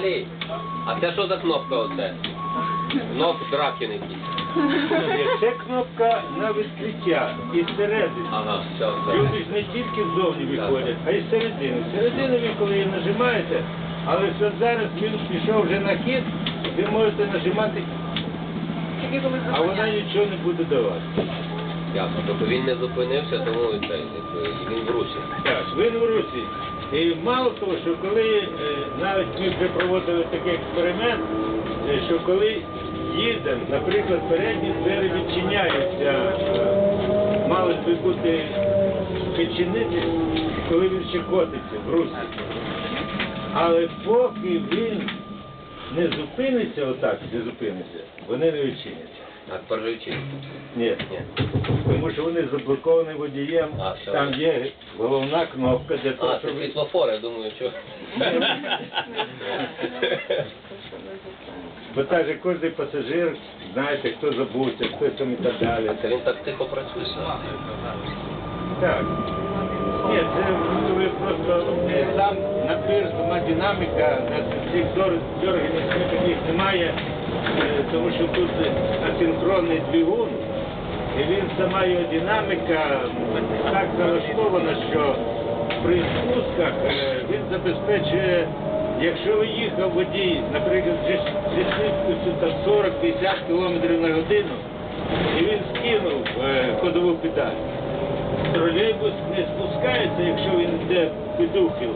Віталій, а це що за кнопка оце? Кноп Дракін якийсь. Це кнопка на відкриття і зсередини. Ага, все, все. Люди ж не тільки ззовні виходять, а й зсередини. Зсередини ви коли її нажимаєте, але що зараз він пішов вже на хід, ви можете нажимати, а вона нічого не буде давати. Ясно. Тобто він не зупинився, тому і це, він в русі. Так, він в Русі. І мало того, що коли е, навіть ми вже проводили такий експеримент, е, що коли їдемо, наприклад, передні двері відчиняються, е, мали би бути відчинити, коли він ще котиться в Русі. Але поки він не зупиниться отак, не зупиниться, вони не відчиняться. Же вчить. Ні, Ні. тому що вони заблоковані водієм, А, все. там є головна кнопка для того, А, це щоб світлофори, я думаю, що. Бо так же кожен пасажир, знаєте, хто забувся, хто там і так далі. Це він так тихо працює. Так. Ні, це ви просто е, сам напір, сама динаміка, на цих дор- дьорганів таких немає, тому що тут асинхронний двигун, і він сама його динаміка так налаштована, що при спусках е, він забезпечує, якщо ви їхав водій, наприклад, зі швидкістю 40-50 км на годину, і він скинув е, ходову педаль. Тролейбус не спускається, якщо він йде під ухил,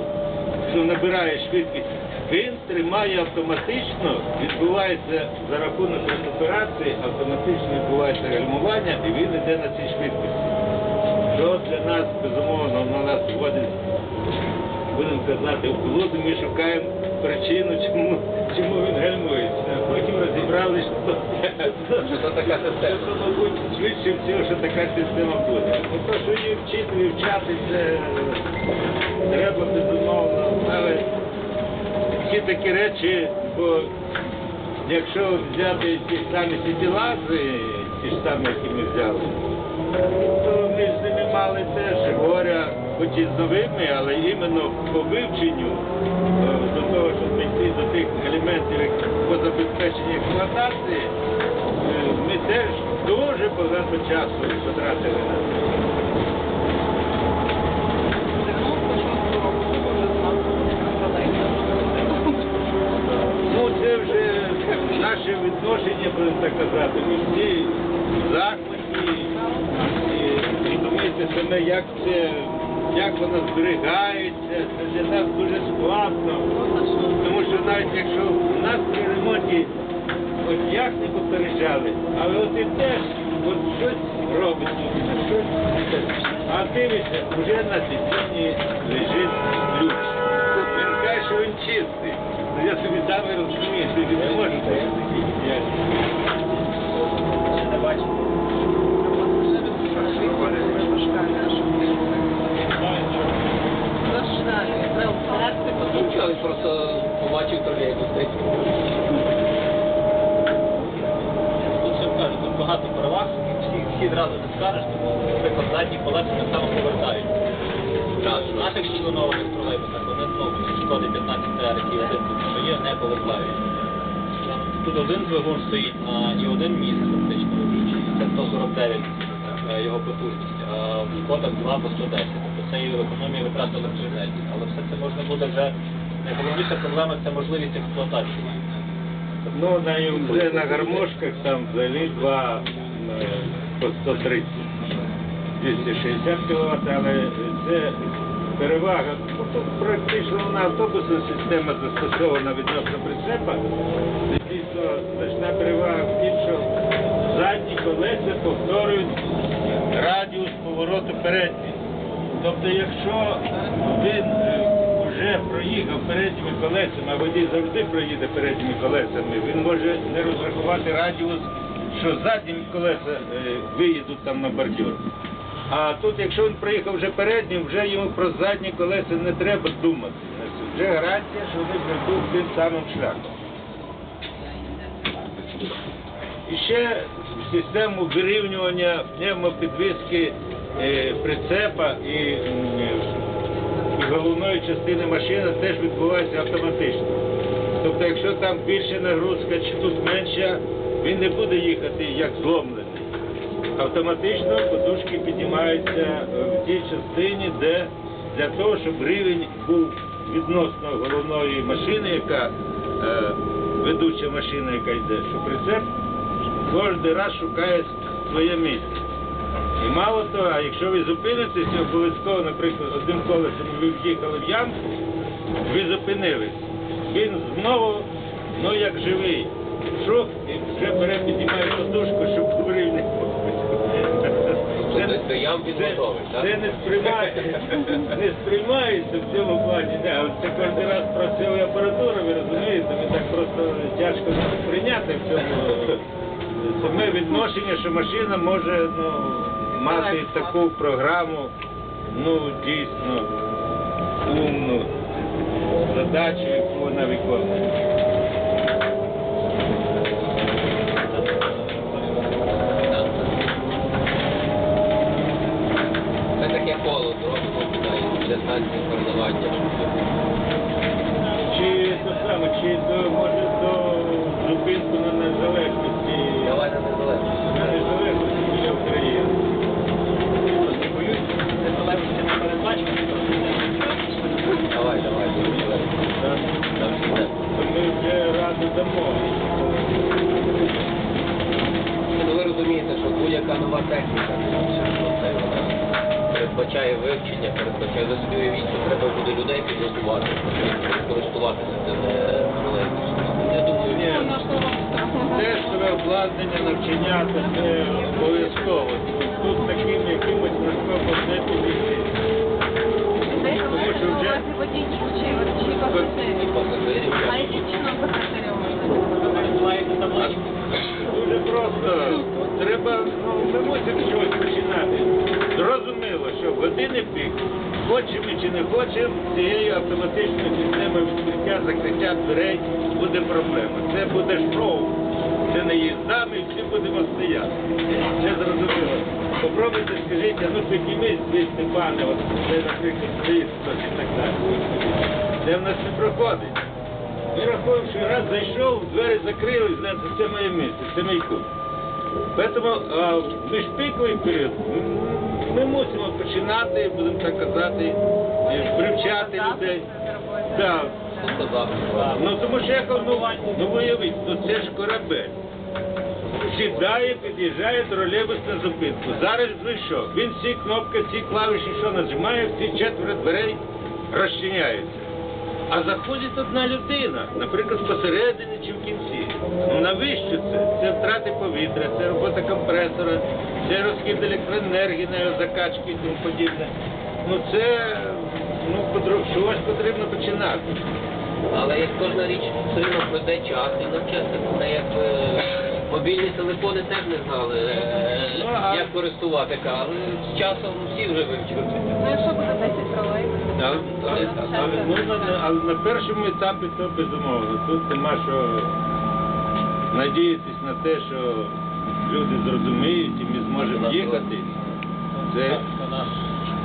що набирає швидкість. Він тримає автоматично, відбувається за рахунок операції, автоматично відбувається гальмування і він йде на цій швидкості. Що для нас, безумовно, на нас вводить, будемо казати, в колоду, ми шукаємо причину, чому, чому він гальмується. Потім розібрали, що така система? мабуть, швидше всього, що така система буде. Ну, то, що її вчити, вивчати, це треба безумовно. Такі речі, бо якщо взяти ті самі сітілази, ті ж самі, які ми взяли, то ми з ними мали теж горя, хоч і з новими, але іменно по вивченню е, до того, щоб дійти до тих елементів по забезпеченню експлуатації, е, ми теж дуже багато часу потратили на це. Відношення, будемо так казати. Всі захваті і розумієте саме, як це, як воно зберігається, це для нас дуже складно. Тому що навіть якщо у нас при ремонті от як не попереджали, але от і теж от щось робиться, щось. А дивишся, вже на сидінні лежить ключ. Він каже, що він чистий. Я собі сам і розумію, що він не може такий діяльний. не бачив. Нічого, він просто побачив тролейбус. та Тут все кажуть, тут багато переваг, всі, одразу не скажеш, тому, наприклад, задні колеса так само повертають. Наших членованих тролейбусах вони ну, шкоди 15 ТР, які один тут що є, не повертають. Тут один двигун стоїть на і один міст фактично це 149 е, його потужність, а в шкодах 2 по 110. Тобто це і економія витрат електроенергії. Але все це можна буде вже найголовніша проблема це можливість експлуатації. Ну, на на гармошках там взагалі два е, по 130, 260 кВт, але це перевага. Практично на автобусна система застосована відносно прицепа. Це Дійсно, значна перевага в тім, що задні колеса повторюють радіус повороту передніх. Тобто, якщо він е, вже проїхав передніми колесами, а водій завжди проїде передніми колесами, він може не розрахувати радіус, що задні колеса е, виїдуть там на бордюр. А тут, якщо він проїхав вже переднім, вже йому про задні колеса не треба думати. Значить, Вже гарантія, що вони пройдуть тим самим шляхом. І ще систему вирівнювання пневмопідвіски е, прицепа і, м, і головної частини машини теж відбувається автоматично. Тобто Тобто, якщо там більше нагрузка чи тут менша, він не буде їхати як зломлений. Автоматично подушки піднімаються е, в тій частині, де для того, щоб рівень був відносно головної машини, яка е, ведуча машина, яка йде, що прицеп кожен раз шукає своє місце. І мало того, а якщо ви зупинитесь, обов'язково, наприклад, одним колесом ви в'їхали в ямку, ви зупинились. Він знову, ну як живий, шов і вже бере, піднімає подушку, щоб був рівний. Тобто це, готовий, так? це не сприймає, не сприймається в цьому плані. Не, от це кожен раз працює апаратура, ви розумієте, ви так просто тяжко сприйняти в цьому саме відношення, що машина може ну, мати таку програму, ну дійсно умну задачу, яку вона виконує. Станції передавання. Чи це саме, чи до може до зупинку на незалежності Давай на незалежність. на незалежності для України. Не боюсь, незалежності не передбачено. Давай, давай, до незалежності. Так? Там всегда. То ми вже раду дамо. Ну ви розумієте, що будь-яка нова техніка, що це вона передбачає вивчення, передбачає собі уявіть, треба буде людей підготувати, користуватися цим е. Я думаю, Ні, Тестове обладнання, навчання, це обов'язково. Тут таким якимось розкопом не підійти. Тому що вже пасажирів. А яким чином пасажирів можна? Дуже просто. Треба, ну, ми мусимо чогось починати. Що години пік, хочемо чи не хочемо, цією автоматичною системою відкриття, закриття дверей буде проблема. Це буде шоу. Це не їзда, ми всі будемо стояти. Це зрозуміло. Попробуйте, скажіть, ну піднімись звідси, пане, от це, наприклад, хтось і так далі. Це в нас не проходить. Ми рахуємо, що раз зайшов, двері закрили, знаєте, це моє місце, це мій кут. Тому в міжпіковий період ми мусимо починати, будемо так казати, е, привчати людей. Да. Ну тому що як ну, ну виявіть, ну це ж корабель. Сідає, під'їжджає тролейбус на зупинку. Зараз ви що? Він всі кнопки, всі клавіші, що нажимає, всі четверо дверей розчиняються. А заходить одна людина, наприклад, посередині чи в кінці. Ну навіщо це? Це втрати повітря, це робота компресора, це розхід електроенергії на закачки і тому подібне. Ну це ну, чогось потрібно починати. Але як кожна річ все одно пройде час і навчаться. Це якби мобільні телефони теж не знали, е, Ну, а- як користувати, але з часом всі вже вивчили. Ну, якщо буде 10 тролейбусів, Але, але, але, ну, на, але на першому етапі то безумовно. Тут нема що надіятись на те, що люди зрозуміють і ми зможемо їхати. Це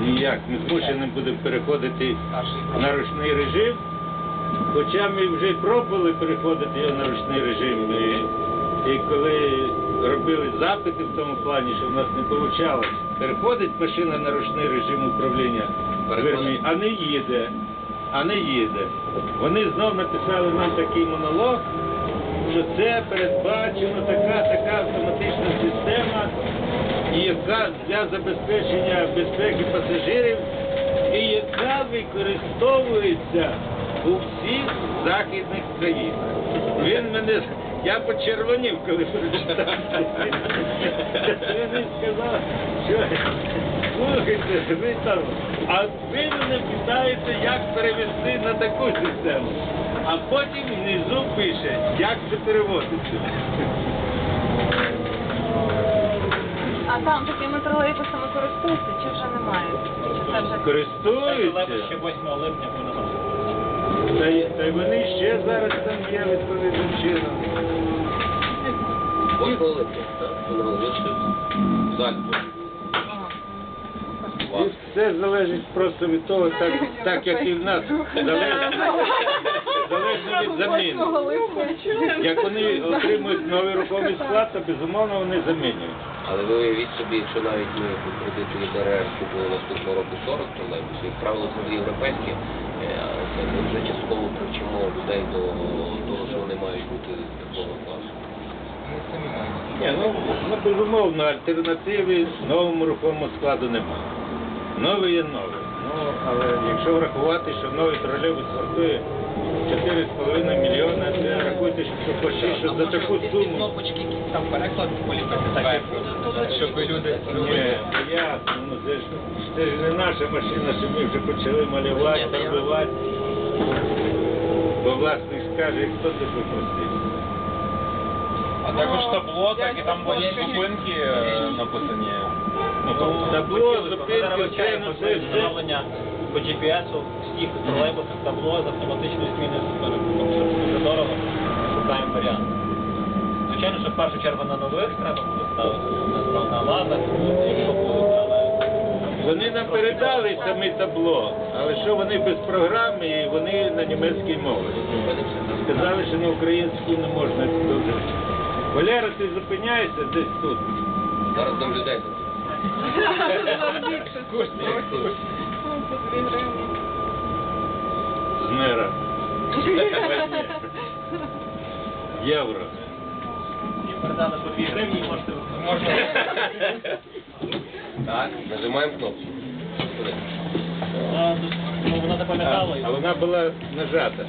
ніяк. Ми змушені будемо переходити на ручний режим. Хоча ми вже пробували переходити його на ручний режим. І, і коли робили запити в тому плані, що в нас не вийшло, переходить машина на ручний режим управління дверми, а не їде. А не їде. Вони знов написали нам такий монолог, що це передбачено така, така автоматична система, яка для забезпечення безпеки пасажирів, і яка використовується у всіх західних країнах. Він мене, я почервонів, коли прочитав. Він сказав, що слухайте, ви там, а ви мене питаєте, як перевести на таку систему. А потім внизу пише, як це переводиться. А там такими тролейбусами користуються чи вже немає? Чи це вже Користуються. ще 8 липня буде Та, й- та й вони ще зараз там є відповідним чином. Коли так? Воно лише зальто. Все залежить просто від того, так, так як і в нас залежить. залежно від заміни. Як вони отримують новий рухомий склад, то безумовно вони замінюють. Але ви уявіть собі, якщо навіть ми кредиту від РР купили наступного року 40 тролейбусів, як правило, це європейські, це ми вже частково привчимо людей до того, що вони мають бути такого класу. Ні, ну, ну безумовно, альтернативи новому рухомому складу немає. Новий є новий. Ну, але якщо врахувати, що новий тролейбус вартує 4,5 мільйона, це рахуйте, що почти що за таку суму. кнопочки, якісь там переклад поліпити щоб люди... Ні, ясно, ну це ж, це ж не наша машина, що ми вже почали малювати, фарбувати. Бо власник скаже, хто це попросив. А також табло, так і там були зупинки е, написані. Ну, тобто, Табло, зупинки, зараз це, ну встановлення по GPS всіх тролейбусах табло з автоматичною зміною зупинок, тому що це дуже дорого, шукаємо варіант. Звичайно, що в першу чергу на нових треба буде ставити, на, на лазах, якщо будуть, але... Вони нам передали саме табло, але що вони без програми і вони на німецькій мові. Сказали, що на українську не можна дуже. Валера, ти зупиняєшся десь тут. Зараз там людей гривні. з мера. Євро. І передали по 2 гривні, можете можна. Так, нажимаємо кнопку. Ну, вона запам'ятала. і- А вона була нажата.